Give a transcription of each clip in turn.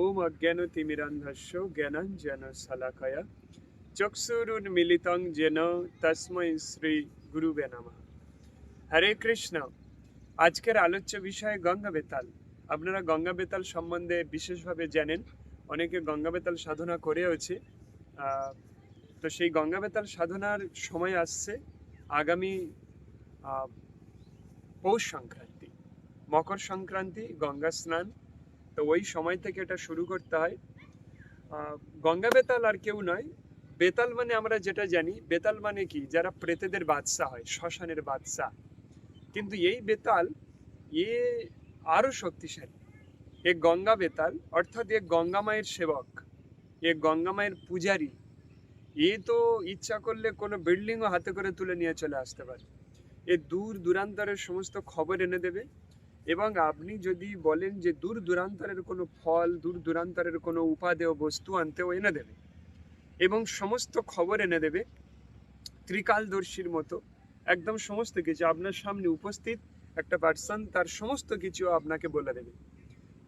ওম অজ্ঞানতিমিরান্ধস্য জ্ঞানাঞ্জন শলাকয়া চক্ষুরুন্মিলিতং যেন তস্মৈ শ্রী গুরুবে নমঃ হরে কৃষ্ণ আজকের আলোচ্য বিষয় গঙ্গা বেতাল। আপনারা গঙ্গা বেতাল সম্বন্ধে বিশেষভাবে জানেন। অনেকে গঙ্গা বেতাল সাধনা করেওছে। তো সেই গঙ্গা বেতাল সাধনার সময় আসছে আগামী পৌষ সংক্রান্তি। মকর সংক্রান্তি, গঙ্গা স্নান তো ওই সময় থেকে এটা শুরু করতে হয়। গঙ্গা বেতাল আর কেউ নয়। বেতাল মানে আমরা যেটা জানি, বেতাল মানে কি? যারা প্রেতেদের বাদশা হয়, শ্মশানের বাদশা কিন্তু এই বেতাল এ আরও শক্তিশালী। এ গঙ্গা বেতাল, অর্থাৎ এ গঙ্গা মায়ের সেবক, এ গঙ্গা মায়ের পূজারী। এ তো ইচ্ছা করলে কোনো বিল্ডিংও হাতে করে তুলে নিয়ে চলে আসতে পারে। এ দূর দূরান্তরের সমস্ত খবর এনে দেবে। এবং আপনি যদি বলেন যে দূর দূরান্তরের কোনো ফল, দূর দূরান্তরের কোনো উপাদেয় বস্তু আনতেও এনে দেবে এবং সমস্ত খবর এনে দেবে ত্রিকালদর্শীর মতো, একদম সমস্ত কিছু আপনার সামনে উপস্থিত, একটা পার্সন তার সমস্ত কিছু আপনাকে বলে দেবে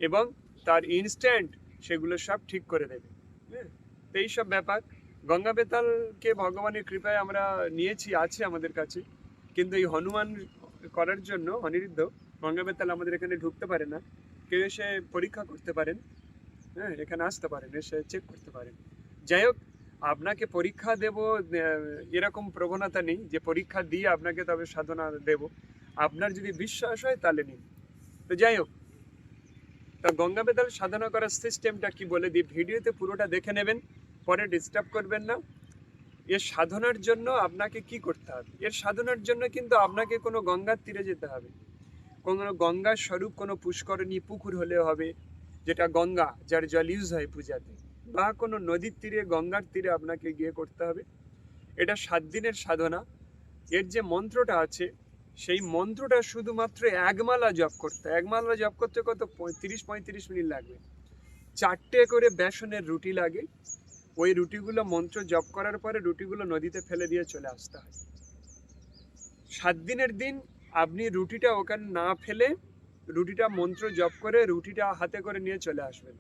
এবং তার ইনস্ট্যান্ট সেগুলো সব ঠিক করে দেবে। হ্যাঁ তো এইসব ব্যাপার। গঙ্গা বেতালকে ভগবানের কৃপায় আমরা নিয়েছি, আছে আমাদের কাছে। কিন্তু এই হনুমান করার জন্য অনিরুদ্ধ গঙ্গা বেতাল আমাদের এখানে ঢুকতে পারে না। কেউ এসে পরীক্ষা করতে পারেন হ্যাঁ এখানে আসতে পারেন, এসে চেক করতে পারেন। যাই হোক, আপনাকে পরীক্ষা দেব এরকম প্রবণতা নেই যে পরীক্ষা দিয়ে আপনাকে তবে সাধনা দেব। আপনার যদি বিশ্বাস হয় তাহলে নিন। তো যাই হোক, তা গঙ্গা বেতাল সাধনা করার সিস্টেমটা কি বলে দিই? ভিডিওতে পুরোটা দেখে নেবেন, পরে ডিস্টার্ব করবেন না। এর সাধনার জন্য আপনাকে কি করতে হবে? এর সাধনার জন্য কিন্তু আপনাকে কোনো গঙ্গার তীরে যেতে হবে। কোনো গঙ্গার স্বরূপ কোনো পুষ্করণী পুকুর হলে হবে, যেটা গঙ্গা, যার জল ইউজ হয় পূজাতে, বা কোনো নদীর তীরে, গঙ্গার তীরে আপনাকে গিয়ে করতে হবে। এটা সাত দিনের সাধনা। এর যে মন্ত্রটা আছে, সেই মন্ত্রটা শুধুমাত্র একমালা জপ করতে। একমালা জপ করতে কত? তিরিশ পঁয়ত্রিশ মিনিট লাগবে। চারটে করে বেসনের রুটি লাগে। ওই রুটিগুলো মন্ত্র জপ করার পরে রুটিগুলো নদীতে ফেলে দিয়ে চলে আসতে হয়। সাত দিনের দিন আপনি রুটিটা ওখানে না ফেলে রুটিটা মন্ত্র জপ করে রুটিটা হাতে করে নিয়ে চলে আসবেন।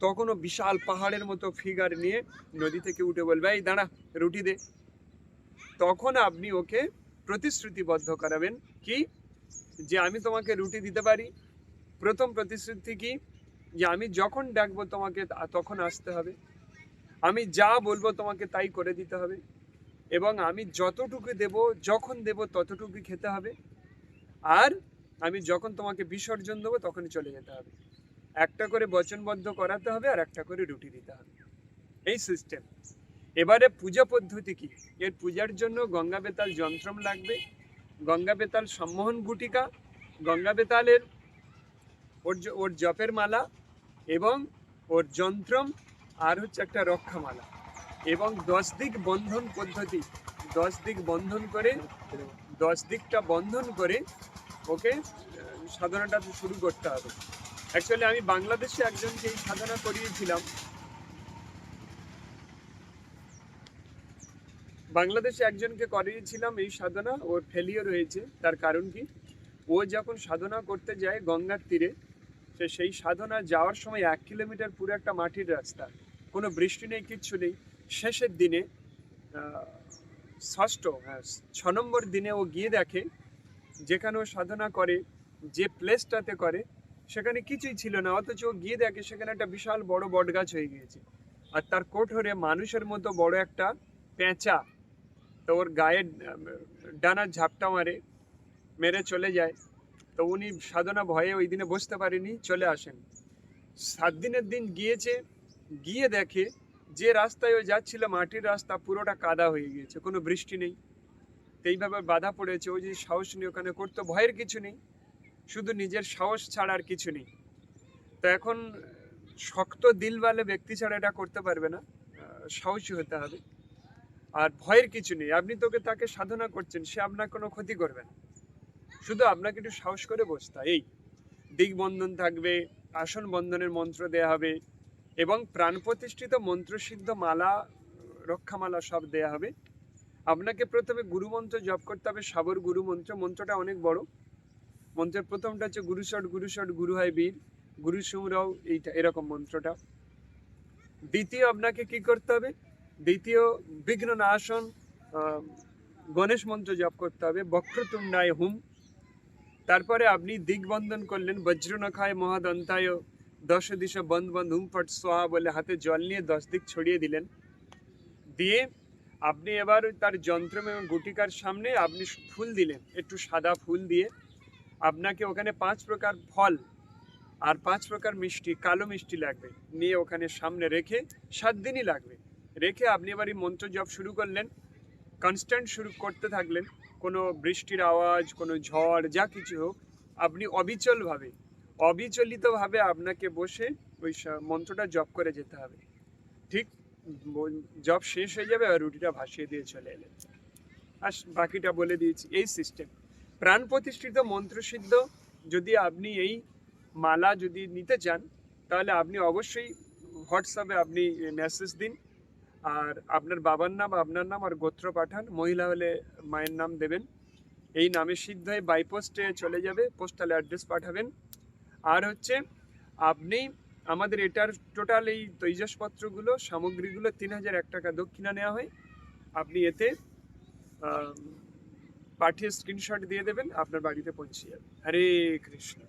তখনও বিশাল পাহাড়ের মতো ফিগার নিয়ে নদী থেকে উঠে বলবে, এই দাঁড়া, রুটি দে। তখন আপনি ওকে প্রতিশ্রুতিবদ্ধ করাবেন কি? যে আমি তোমাকে রুটি দিতে পারি। প্রথম প্রতিশ্রুতি কি? যে আমি যখন ডাকবো তোমাকে তখন আসতে হবে। আমি যা বলব তোমাকে তাই করে দিতে হবে। এবং আমি যতটুকু দেব, যখন দেব ততটুকু খেতে হবে। আর আমি যখন তোমাকে বিসর্জন দেবো, তখনই চলে যেতে হবে। একটা করে বচনবদ্ধ করাতে হবে আর একটা করে রুটি দিতে হবে। এই সিস্টেম এবারে পূজা পদ্ধতি কি? এর পূজার জন্য গঙ্গা বেতাল যন্ত্রম লাগবে। গঙ্গা বেতাল সম্মোহন গুটিকা, গঙ্গা বেতালের ওর ওর জপের মালা এবং ওর যন্ত্রম আর হচ্ছে একটা রক্ষামালা। এবং দশ দিক বন্ধন পদ্ধতি দশ দিক বন্ধন করে, দশ দিকটা বন্ধন করে, ওকে সাধনাটা শুরু করতে হবে। অ্যাকচুয়ালি আমি বাংলাদেশে একজনকে এই সাধনা করিয়েছিলাম। বাংলাদেশে একজনকে করিয়েছিলাম এই সাধনা, ওর ফেলিওর হয়েছে। তার কারণ কি? ও যখন সাধনা করতে যায় গঙ্গার তীরে, সে সেই সাধনা যাওয়ার সময় এক কিলোমিটার পুরো একটা মাটির রাস্তা। কোনো বৃষ্টি নেই, কিচ্ছু নেই। শেষের দিনে ষষ্ঠ হ্যাঁ ছ নম্বর দিনে ও গিয়ে দেখে যেখানে ও সাধনা করে, যে প্লেসটাতে করে, সেখানে কিছুই ছিল না। অথচ ও গিয়ে দেখে সেখানে একটা বিশাল বড় বট গাছ হয়ে গিয়েছে। আর তার কোঠরে মানুষের মতো বড় একটা পেঁচা, তো ওর গায়ে ডানার ঝাপটা মারে, মেরে চলে যায়। তো উনি সাধনা ভয়ে ওই দিনে বসতে পারেনি, চলে আসেন। সাত দিনের দিন গিয়েছে, গিয়ে দেখে যে রাস্তায় ও যাচ্ছিল, মাটির রাস্তা পুরোটা কাদা হয়ে গিয়েছে, কোনো বৃষ্টি নেই। এইভাবে বাধা পড়েছে ও যে সাহস নিয়ে ওখানে করতো, ভয়ের কিছু নেই। শুধু নিজের সাহস ছাড়া আর কিছু নেই। তো এখন শক্ত দিলওয়ালে ব্যক্তি ছাড়া এটা করতে পারবে না। সাহসী হতে হবে। আর ভয়ের কিছু নেই। আপনি তোকে তাকে সাধনা করছেন, সে আপনার কোনো ক্ষতি করবে না। শুধু আপনাকে একটু সাহস করে বসতে এই দিগবন্ধন থাকবে, আসন বন্ধনের মন্ত্র দেয়া হবে। এবং প্রাণ প্রতিষ্ঠিত মন্ত্রসিদ্ধ মালা, রক্ষামালা সব দেয়া হবে। আপনাকে প্রথমে গুরু মন্ত্র জপ করতে হবে, সাবর গুরু মন্ত্র মন্ত্রটা অনেক বড়। মন্ত্রের প্রথমটা হচ্ছে গুরুষট গুরুষট গুরু হয় বীর, গুরু সুমরাও এইটা, এরকম মন্ত্রটা। দ্বিতীয় আপনাকে কি করতে হবে? দ্বিতীয় বিঘ্ন নাশন গণেশ মন্ত্র জপ করতে হবে বক্রতুণ্ডায় হুম। তারপরে আপনি দিগবন্ধন করলেন, বজ্রনখায় মহাদন্তায় দশ দিশ বন্ধ বন্ধ হুম ফট সোহা বলে হাতে জল নিয়ে দশ দিক ছড়িয়ে দিলেন। দিয়ে আপনি এবার তার যন্ত্র এবং গুটিকার সামনে আপনি ফুল দিলেন, একটু সাদা ফুল দিয়ে। আপনাকে ওখানে পাঁচ প্রকার ফল আর পাঁচ প্রকার মিষ্টি, কালো মিষ্টি লাগবে, নিয়ে ওখানে সামনে রেখে সাত দিনই লাগবে। রেখে আপনি এবার এই মন্ত্র জপ শুরু করলেন কনস্ট্যান্ট শুরু করতে থাকলেন। কোনো বৃষ্টির আওয়াজ, কোনো ঝড়, যা কিছু হোক, আপনি অবিচলভাবে অবিচলিতভাবে আপনাকে বসে ওই মন্ত্রটা জপ করে যেতে হবে। ঠিক জব শেষ হয়ে যাবে আর রুটিটা ভাসিয়ে দিয়ে চলে এলেন। আর বাকিটা বলে দিয়েছি। এই সিস্টেম প্রাণ প্রতিষ্ঠিত মন্ত্রসিদ্ধ যদি আপনি এই মালা যদি নিতে চান, তাহলে আপনি অবশ্যই হোয়াটসঅ্যাপে আপনি মেসেজ দিন। আর আপনার বাবার নাম, আপনার নাম আর গোত্র পাঠান। মহিলা হলে মায়ের নাম দেবেন। এই নামে সিদ্ধ হয়ে বাই পোস্টে চলে যাবে। পোস্টাল অ্যাড্রেস পাঠাবেন। আর হচ্ছে আপনি আমাদের এটার টোটাল এই তৈজসপত্রগুলো, সামগ্রীগুলো তিন হাজার এক টাকা দক্ষিণা নেওয়া হয়। আপনি এতে পাঠিয়ে স্ক্রিনশট দিয়ে দেবেন, আপনার বাড়িতে পৌঁছে যাবে। হরে কৃষ্ণ।